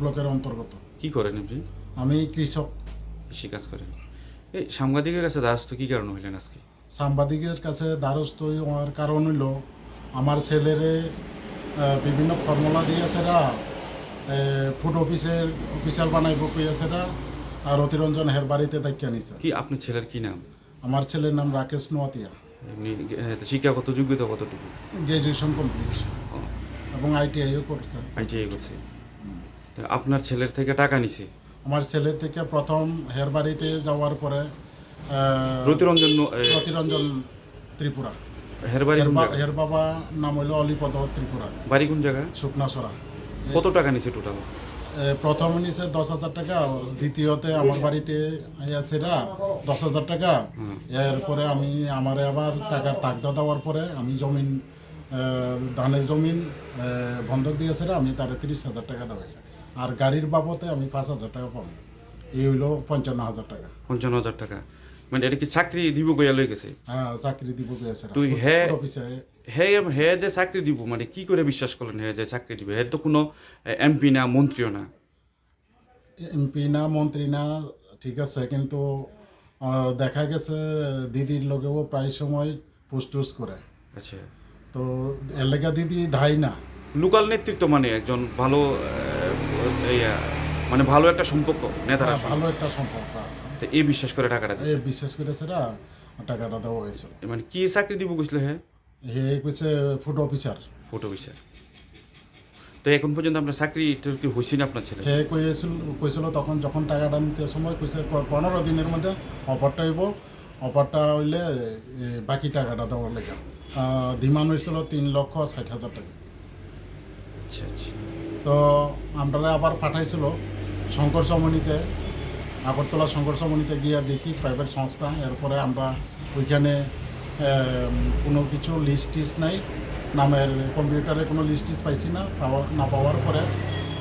ব্লকের অন্তর্গত। কি করেন আপনি? আমি কৃষক। কৃষিকাজ করেন। এই সাংবাদিকের কাছে দ্বারস্থ কি কারণ হইলেন আজকে? সাংবাদিকের কাছে দ্বারস্থ হওয়ার কারণ হইল আমার ছেলেরে বিভিন্ন ফর্মুলা দিয়েছেরা ফুড অফিসের অফিসার বানাইব কইয়াছেরা আর অতিরঞ্জন হের বাড়িতে দায়িত্ব নিছে কি আপনার ছেলের কি নাম? আমার ছেলের নাম রাকেশ নোয়াতিয়া। এমনি শিক্ষাগত যোগ্যতা কতটুকু? গ্রাজুয়েশন কমপ্লিট এবং আইটিআইও করছে। আইটিআই করছে। আপনার ছেলের থেকে টাকা নিছে? আমার ছেলে থেকে প্রথম হের বাড়িতে যাওয়ার পরে রতিরঞ্জন রতিরঞ্জন ত্রিপুরা। হের বাড়ি হের বাবা নাম হইল অলিপদ ত্রিপুরা। বাড়ি কোন জায়গা শুকনাসরা কত টাকা নিছে টোটাল প্রথম নিচে দশ হাজার টাকা দ্বিতীয়তে আমার বাড়িতে আইয়াছেরা দশ হাজার টাকা। এরপরে আমি আমার আবার টাকার তাকদা দেওয়ার পরে আমি জমিন ধানের জমিন বন্ধক দিয়েছে আমি তারে তিরিশ হাজার টাকা দেওয়াছে আর গাড়ির বাবদে আমি পাঁচ হাজার টাকা পাবো। এই হইল পঞ্চান্ন হাজার টাকা। পঞ্চান্ন হাজার টাকা। মানে এটা কি চাকরি দিব গইয়া লই গেছে? হ্যাঁ চাকরি দিব গেছে তুই হে- হে হে যে চাকরি দিব মানে কি করে বিশ্বাস করলেন হে যে চাকরি দিবে? হে তো কোনো এমপি না মন্ত্রীও না। এমপি না মন্ত্রী না ঠিক আছে কিন্তু দেখা গেছে দিদির লোকেও প্রায় সময় পুস্টুস করে। আচ্ছা। তো এলাকা দিদি ধাই না। লোকাল নেতৃত্ব মানে একজন ভালো মানে ভালো একটা সম্পর্ক নেতারা হ্যাঁ, ভালো একটা সম্পর্ক আছে। তো এই বিশ্বাস করে টাকাটা দিচ্ছে বিশেষ করে সেটা টাকাটা দেওয়া হয়েছিল। মানে কি চাকরি দিব গেছিল হে? হে কইছে ফুড অফিসার ফটো অফিসার তো এখন পর্যন্ত আপনার চাকরি কি হয়েছে না আপনার ছেলে হে কইছিল কইছিল তখন যখন টাকাটা নিতে সময় কইছে পনেরো দিনের মধ্যে অফারটা হইব। অফারটা হইলে বাকি টাকাটা দেওয়ার লেগে। ডিমান্ড হয়েছিল তিন লক্ষ ষাট হাজার টাকা। আচ্ছা আচ্ছা। তো আমরা আবার পাঠাইছিল শঙ্কর সমনিতে আগরতলা শঙ্কর সমনিতে গিয়ে দেখি প্রাইভেট সংস্থা। এরপরে আমরা ওইখানে কোনো কিছু লিস্ট টিস্ট নাই। নামের কম্পিউটারে কোনো লিস্ট টিস্ট পাইছি না পাওয়া না পাওয়ার পরে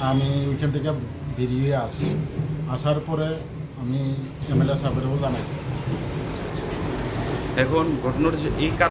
আমি ওইখান থেকে বেরিয়ে আসি। আসার পরে আমি এমএলএ সাহেবেরও জানাইছি। এখন ঘটনার এই